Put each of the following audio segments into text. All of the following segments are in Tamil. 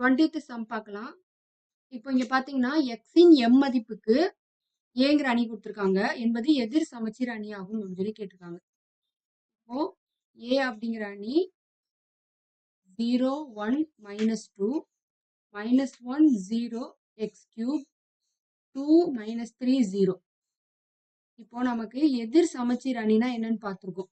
டுவெண்ட்டி சம் பார்க்கலாம். இப்போ இங்கே பார்த்தீங்கன்னா எக்ஸின் எம் மதிப்புக்கு ஏங்கிற அணி கொடுத்துருக்காங்க. என்பது எதிர் சமச்சீர் அணி ஆகும் அப்படின்னு சொல்லி கேட்டிருக்காங்க. இப்போ ஏ அப்படிங்கிற அணி zero one minus two minus one zero x cube two minus three zero இப்போ நமக்கு எதிர் சமச்சீர் அணினா என்னன்னு பார்த்துருக்கோம்.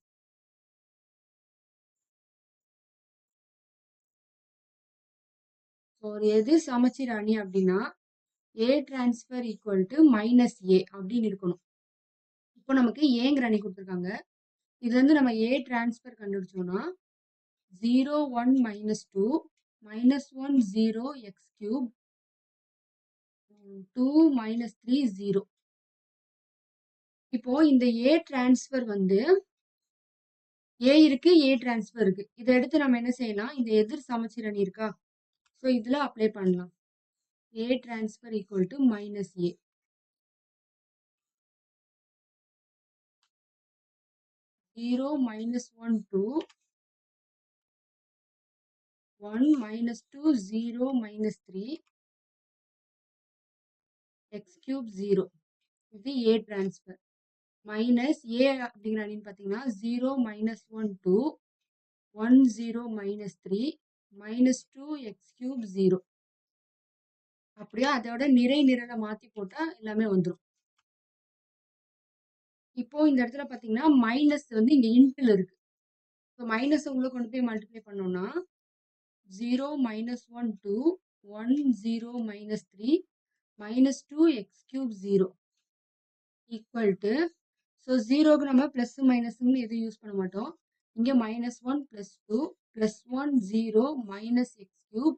ஒரு எது சமச்சீர் அணி அப்படின்னா A transfer equal to minus A அப்படின்னு இருக்கணும். இப்போ நமக்கு ஏங்கிற அணி கொடுத்துருக்காங்க. இது வந்து நம்ம A transfer கண்டுபிடிச்சோம்னா zero one minus two minus one zero x cube two minus three zero இப்போ இந்த ஏ டிரான்ஸ்ஃபர் வந்து ஏ இருக்கு ஏ டிரான்ஸ்ஃபர் இருக்கு. இதை எடுத்து நம்ம என்ன செய்யலாம்? இந்த எதிர் சமச்சீரணி அணி இருக்கா? ஸோ இதில் அப்ளை பண்ணலாம். A transfer equal to minus A zero minus one two one minus two zero minus three x cube zero இது ஏ டிரான்ஸ்ஃபர் மைனஸ் ஏ அப்படிங்கிற அப்படின்னு பார்த்தீங்கன்னா zero minus one two one zero minus three minus two x cube zero அப்படியே அதோட நிறை நிரலை மாற்றி போட்டால் எல்லாமே வந்துடும் இப்போ இந்த இடத்துல பார்த்தீங்கன்னா மைனஸ் வந்து இங்கே இன்ட்டில் இருக்கு. ஸோ மைனஸை உள்ளே கொண்டு போய் மல்டிப்ளை பண்ணோம்னா zero minus one two one zero minus three minus two x cube zero equal to so ஜீரோக்கு நம்ம ப்ளஸ் மைனஸ்ன்னு எதுவும் யூஸ் பண்ண மாட்டோம். இங்கே minus one plus two plus one zero minus x cube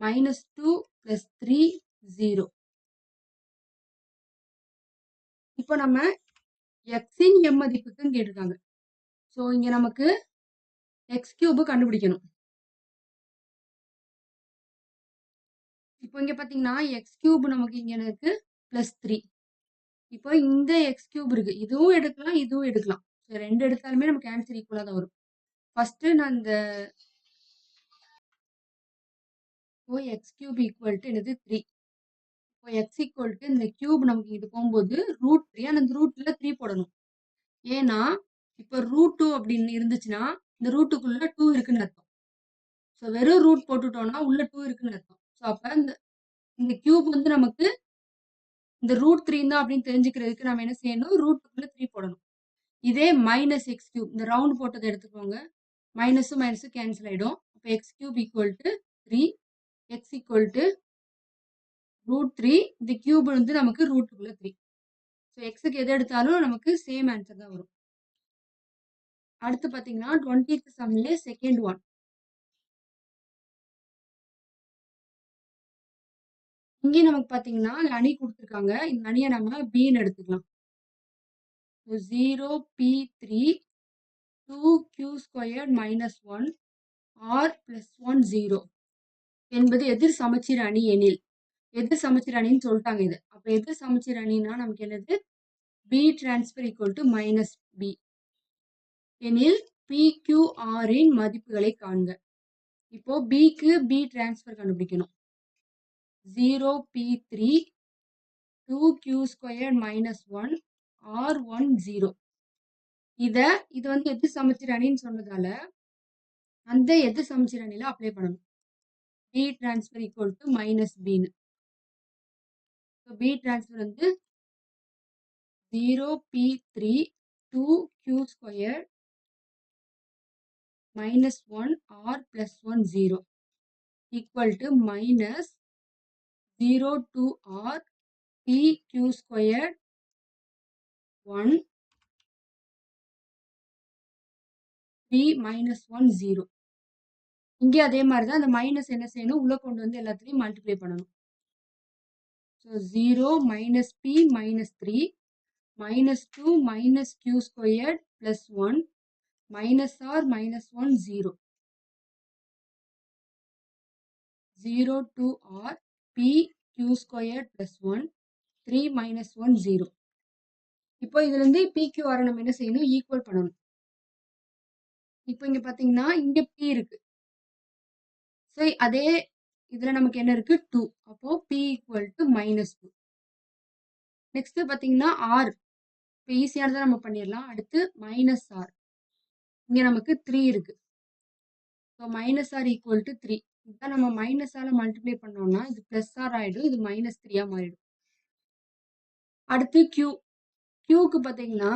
minus two plus three zero இப்போ நம்ம எக்ஸின் எம் மதிப்புக்குன்னு கேட்டிருக்காங்க. ஸோ இங்கே நமக்கு எக்ஸ் கியூபு கண்டுபிடிக்கணும். இப்போ இங்கே பார்த்தீங்கன்னா எக்ஸ் கியூப் நமக்கு இங்கே இருக்கு? ப்ளஸ் த்ரீ இப்போ இந்த எக்ஸ் கியூப் இருக்கு. இதுவும் எடுக்கலாம் இதுவும் எடுக்கலாம். ஸோ ரெண்டு எடுத்தாலுமே நமக்கு ஆன்சர் ஈக்குவலாக தான் வரும். ஃபஸ்ட்டு நான் இந்த இப்போ எக்ஸ் கியூப் ஈக்குவல் டு என்னது த்ரீ இப்போ எக்ஸ் ஈக்குவல் டு இந்த கியூப் நமக்கு இது போகும்போது ரூட் த்ரீ ஆனால் இந்த ரூட்டில் த்ரீ போடணும். ஏன்னா இப்போ ரூட் டூ அப்படின்னு இருந்துச்சுன்னா இந்த ரூட்டுக்குள்ளே டூ இருக்குன்னு அர்த்தம். ஸோ வெறும் ரூட் போட்டுட்டோம்னா உள்ள டூ இருக்குன்னு அர்த்தம். ஸோ அப்போ இந்த இந்த கியூப் வந்து நமக்கு இந்த ரூட் த்ரீ தான் அப்படின்னு தெரிஞ்சுக்கிறதுக்கு நம்ம என்ன செய்யணும்? ரூட்டுக்குள்ளே த்ரீ போடணும். இதே மைனஸ் எக்ஸ் கியூப் இந்த ரவுண்ட் போட்டதை எடுத்துக்கோங்க. மைனஸும் மைனஸும் கேன்சல் ஆகிடும் அப்போ x cube equal to three x equal to root three இந்த கியூப் வந்து நமக்கு ரூட்டுக்குள்ளே த்ரீ ஸோ எக்ஸுக்கு எது எடுத்தாலும் நமக்கு சேம் ஆன்சர் தான் வரும். அடுத்து பார்த்தீங்கன்னா டுவெண்ட்டி சம்லே செகண்ட் ஒன் இங்கே நமக்கு பார்த்தீங்கன்னா அணி கொடுத்துருக்காங்க. இந்த அணியை நம்ம பின்னு எடுத்துக்கலாம். Zero P three two Q square minus one R plus one zero என்பது எதிர் சமச்சீர் அணி எனில். எதிர் சமச்சீர் அணின்னு சொல்லிட்டாங்க இது. அப்போ எதிர் சமச்சீர் அணினா நமக்கு என்னது? P transfer equal to minus P எனில் பி கியூ ஆரின் மதிப்புகளை காண்க. இப்போ பிக்கு பி டிரான்ஸ்பர் கண்டுபிடிக்கணும். Zero P three two Q square minus one R one zero இதை இது வந்து எது சமச்சீர் அணின்னு சொன்னதால அந்த எது சமச்சீர் அணியில் அப்ளை பண்ணணும் P transfer equal to minus pin so P transfer வந்து zero P three two Q square minus one R plus one zero equal to minus zero two R P Q square one P minus one zero இங்கே அதே மாதிரி தான் அந்த மைனஸ் என்ன செய்யணும்? உள்ளே கொண்டு வந்து எல்லாத்துலேயும் மல்டிப்ளை பண்ணணும். So zero minus P minus three minus two minus Q squared plus one minus R minus one zero zero two R P Q squared plus one three minus one zero இப்போ இதுலேருந்து பிக்யூஆரை நம்ம என்ன செய்யணும்? ஈக்குவல் பண்ணணும். இப்போ இங்கே பார்த்தீங்கன்னா இங்கே பி இருக்கு. ஸோ அதே இதுல நமக்கு என்ன இருக்கு? டூ அப்போ P equal to minus two next பாத்தீங்கன்னா ஆர் இப்போ ஈஸியானதை நம்ம பண்ணிடலாம். அடுத்து மைனஸ் ஆர் இங்க நமக்கு த்ரீ இருக்கு. So minus R equal to three இதான் நம்ம மைனஸ் ஆல மல்டிப்ளை பண்ணோம்னா இது பிளஸ் ஆர் ஆயிடும். இது மைனஸ் த்ரீயா மாறிடும். அடுத்து கியூ கியூக்கு பார்த்தீங்கன்னா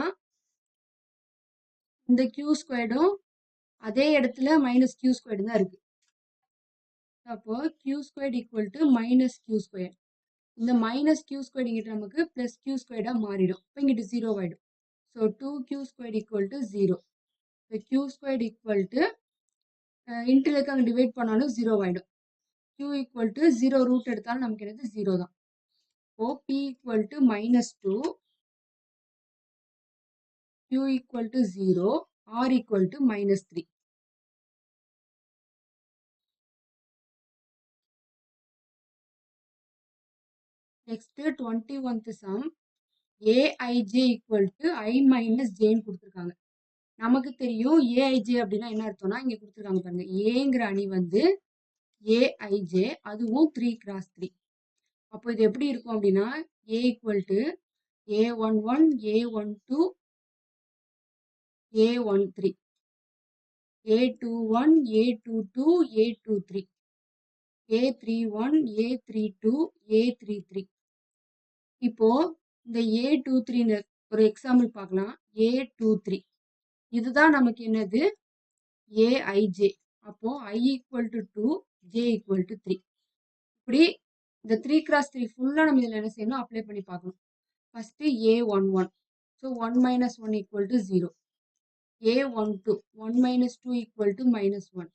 இந்த கியூ ஸ்கொயர்டும் அதே இடத்துல மைனஸ் கியூ ஸ்கொயர்டு தான் இருக்குது அப்போ Q squared equal to minus Q square இந்த மைனஸ் கியூ ஸ்கொயர் இங்கிட்ட நமக்கு ப்ளஸ் கியூ ஸ்கொயர்டாக மாறிடும். இப்போ இங்கிட்டு ஜீரோ ஆகிடும் so two Q square equal to zero இப்போ கியூ ஸ்கொயர்டு ஈக்குவல் டு இன்டர்லுக்கு அங்கே டிவைட் பண்ணாலும் ஜீரோ ஆகிடும் Q equal to zero root எடுத்தாலும் நமக்கு என்னது ஜீரோ தான். இப்போ P equal to minus two Q equal to zero R equal to minus 3. Next, 21th sum, aij equal to i minus j ன்னு கொடுத்துருக்காங்க. நமக்கு தெரியும் ஏஐஜே அப்படின்னா என்ன அர்த்தம்னா இங்கே கொடுத்துருக்காங்க பாருங்க. ஏங்கிற அணி வந்து ஏஐஜே அதுவும் த்ரீ கிராஸ் த்ரீ அப்போ இது எப்படி இருக்கும் அப்படின்னா A equal to A one one A one two A13, A21, A22, A23, A31, A32, A33. இப்போ இந்த A23 ஒரு எக்ஸாம்பிள் பார்க்கலாம். A23 இதுதான் நமக்கு என்னது? ஏஐஜே அப்போ I equal to two J equal to three இப்படி இந்த த்ரீ கிராஸ் த்ரீ ஃபுல்லாக நம்ம இதில் என்ன செய்யணும்? அப்ளை பண்ணி பார்க்கணும். First A one one so one minus one equal to zero A one two one minus two equal to minus one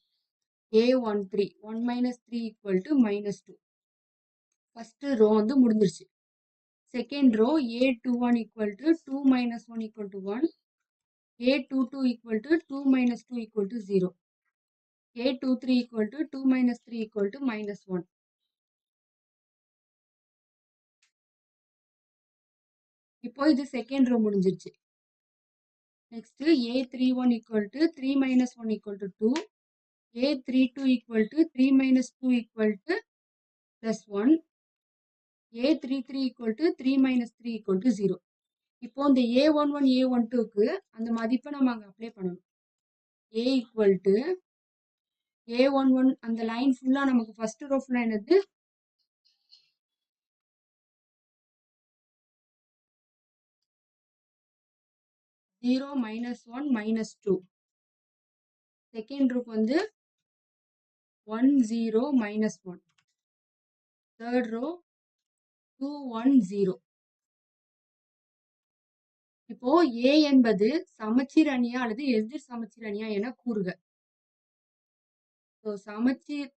A one three one minus three equal to minus two first row வந்து முடிஞ்சிருச்சு second row A two one equal to two minus one equal to one A two two equal to two minus two equal to zero A two three equal to two minus three equal to minus one இப்போ இது செகண்ட் ரோ முடிஞ்சிருச்சு next A three one equal to three minus one equal to two A three two equal to three minus two equal to plus one A three three equal to three minus three equal to zero இப்போ இந்த A one one A one டூக்கு அந்த மதிப்பை நம்ம அங்கே அப்ளை பண்ணணும் A equal to A one one அந்த லைன் ஃபுல்லாக நமக்கு ஃபஸ்ட்டு ரோ ஃபுல்லாக என்னது zero minus one minus two second row வந்து one zero minus one third row two one zero இப்போ ஏ என்பது சமச்சீர் அணியா அல்லது எதிர் சமச்சீர் அணியா என கூறுக. சமச்சீர்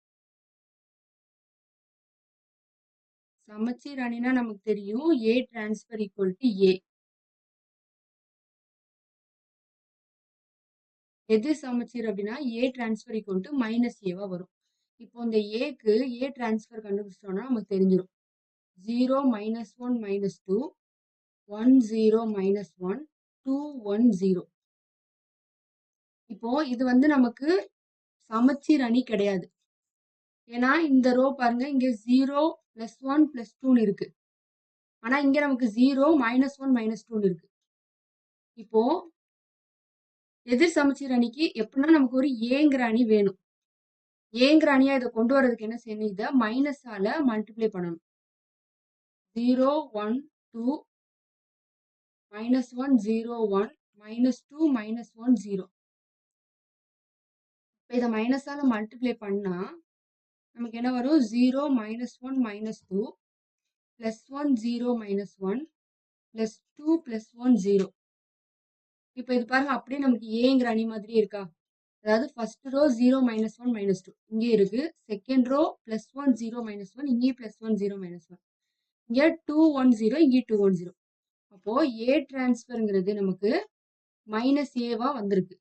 சமச்சீர் அணினா நமக்கு தெரியும் A transfer equal to A எது சமச்சீர் அப்படின்னா A transfer equal to minus ஏவா வரும். இப்போ இந்த ஏக்கு ஏ டிரான்ஸ்ஃபர் கண்டுபிடிச்சிட்டோம்னா நமக்கு தெரிஞ்சிடும் zero minus one minus two one zero minus one two one zero இப்போ இது வந்து நமக்கு சமச்சீர் அணி கிடையாது. ஏன்னா இந்த ரோ பாருங்க இங்க ஜீரோ பிளஸ் ஒன் பிளஸ் டூன்னு இருக்கு. ஆனா இங்க நமக்கு ஜீரோ மைனஸ் ஒன் மைனஸ் டூன்னு இருக்கு. இப்போ எதிர் சமச்சீர் அணிக்கு எப்படின்னா நமக்கு ஒரு ஏங்கிற அணி வேணும். ஏங்கிற அணியா இதை கொண்டு வர்றதுக்கு என்ன செய்யணும்? இதை மைனஸால மல்டிப்ளை பண்ணணும். Zero one two minus one zero one minus two minus one zero இப்போ இதை மைனஸால மல்டிப்ளை பண்ணால் நமக்கு என்ன வரும்? Zero minus one minus two plus one zero minus one plus two plus one zero இப்போ இது பாருங்க அப்படியே நமக்கு ஏங்கிற அணி மாதிரி இருக்கா? அதாவது first row zero minus one minus two இங்கே இருக்கு. Second row plus one zero minus one இங்கேயும் plus one zero minus one இங்கே டூ ஒன் ஜீரோ இங்கே டூ ஒன் ஜீரோ அப்போ ஏ டிரான்ஸ்ஃபருங்கிறது நமக்கு மைனஸ் ஏவா வந்திருக்கு.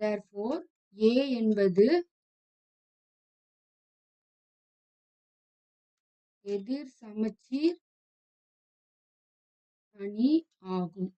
தேர்ஃபோர் ஏ என்பது எதிர் சமச்சீர் அணி ஆகும்